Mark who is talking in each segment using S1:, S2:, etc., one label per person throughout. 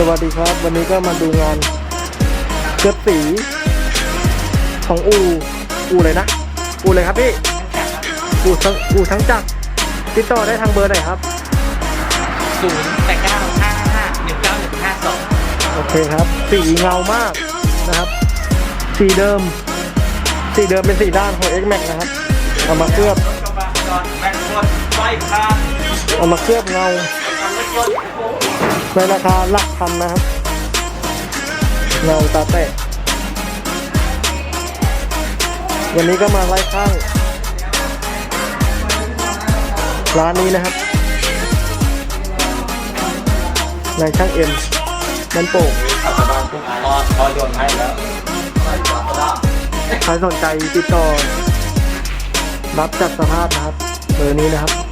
S1: สวัสดีครับ วันนี้ก็มาดูงานเคลือบสีของอูอูเลยนะ อูเลยครับพี่อูทั้งอูทั้งจักรติดต่อได้ทางเบอร์ไหนครับ
S2: ศูนย์แปดเก้าห้าห้าหนึ่งเก้าหนึ่งห้าสอง
S1: โอเคครับ สีเงามากนะครับ สีเดิม สีเดิมเป็นสีด้านของ X Max นะครับเอามาเคลือบ
S2: กระบะจอดแบกรถไฟพาน
S1: เอามาเคลือบเงา
S2: ทำรถยนต์
S1: ในราคาหลักพันนะครับเงาตาแตะวันนี้ก็มาไล่ข้างร้านนี้นะครับนายช่างเอ็มมันโป่ง
S2: ขับกระบะทุกพอพอยนต์ให้แล้ว
S1: ใครสนใจติดต่อรับจัดสภาพนะครับเบอร์นี้นะครับ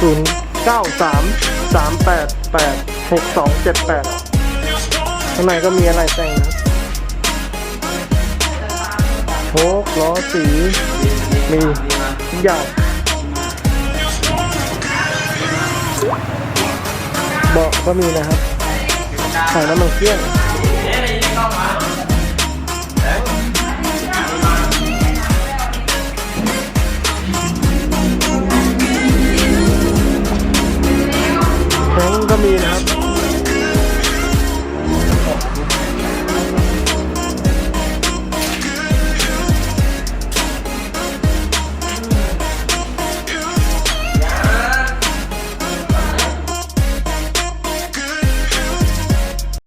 S1: 0 9 3 3 8 8 6 2 7 8ข้างในก็มีอะไรแต่งนะโชคล้อสี มีทุกอย่างเบาะก็มีนะครับใส่น้ำมันเครื่อง Come camina.